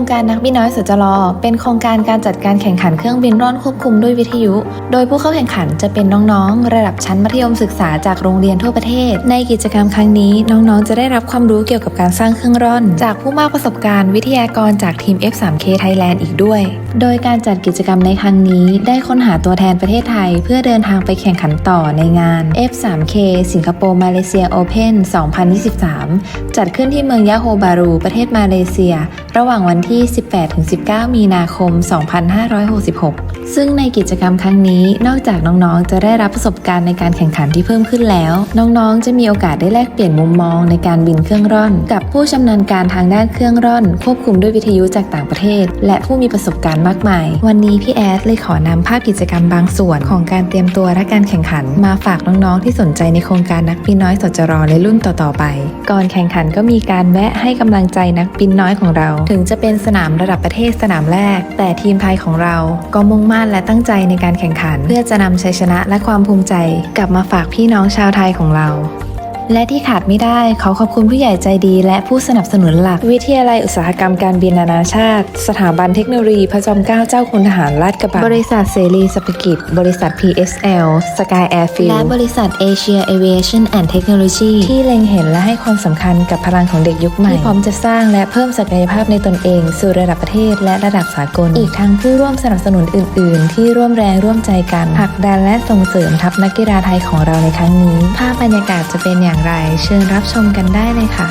รงการนักบินน้อยสจลเป็นโครงการการจัดการแข่งขันเครื่องบินร่อนควบคุมด้วยวิทยุ โดยผู้เข้าแข่งขันจะเป็นน้องๆ ระดับชั้นมัธยมศึกษาจากโรงเรียนทั่วประเทศ ในกิจกรรมครั้งนี้น้องๆ จะได้รับความรู้เกี่ยวกับการสร้างเครื่องร่อน จากผู้มากประสบการณ์วิทยากรจากทีม F3K Thailand อีกด้วย โดยการจัดกิจกรรมในครั้งนี้ ได้ค้นหาตัวแทนประเทศไทย เพื่อเดินทางไปแข่งขันต่อในงาน F3K สิงคโปร์มาเลเซีย Open 2023 จัดขึ้นที่เมืองยะโฮบารู ประเทศมาเลเซีย ระหว่างวันที่ 18-19 มีนาคม 2566 ซึ่งในกิจกรรมครั้งนี้นอกจากน้องๆ จะได้รับประสบการณ์ในการแข่งขันที่เพิ่มขึ้นแล้ว น้องๆ จะมีโอกาสได้แลกเปลี่ยนมุมมองในการบินเครื่องร่อน กับผู้ชำนาญการทางด้านเครื่องร่อน ควบคุมด้วยวิทยุจากต่างประเทศ และผู้มีประสบการณ์มากมาย วันนี้พี่แอดเลยขอนำภาพกิจกรรมบางส่วนของการเตรียมตัวและการแข่งขัน มาฝากน้องๆ ที่สนใจในโครงการนักบินน้อยสจรในรุ่นต่อๆไป ก่อนแข่งขันก็มีการแวะให้กำลังใจนักบินน้อยของเราถึงจะเป็นสนามระดับประเทศสนามแรก แต่ทีมไทยของเราก็มุ่งมั่นและตั้งใจในการแข่งขัน เพื่อจะนำชัยชนะและความภูมิใจ กลับมาฝากพี่น้องชาวไทยของเรา และที่ขาดไม่ได้ขอขอบคุณผู้ใหญ่ใจดี และผู้สนับสนุนหลัก วิทยาลัยอุตสาหกรรมการบินนานาชาติ สถาบันเทคโนโลยีพระจอมเกล้าเจ้าคุณทหารลาดกระบัง บริษัทเสรีสปกิจ บริษัท PSL Sky Airfield และบริษัท Asia Aviation and Technology ที่เล็งเห็นและให้ความสำคัญกับพลังของเด็กยุคใหม่ที่พร้อมจะสร้างและเพิ่มศักยภาพในตนเอง สู่ระดับประเทศและระดับสากล อีกทั้งผู้ร่วมสนับสนุนอื่น ๆ ที่ร่วมแรงร่วมใจกันผลักดันและส่งเสริมทัพนักกีฬาไทยของเราในครั้งนี้ ภาพบรรยากาศจะเป็นางไร เชิญรับชมกันได้เลยค่ะ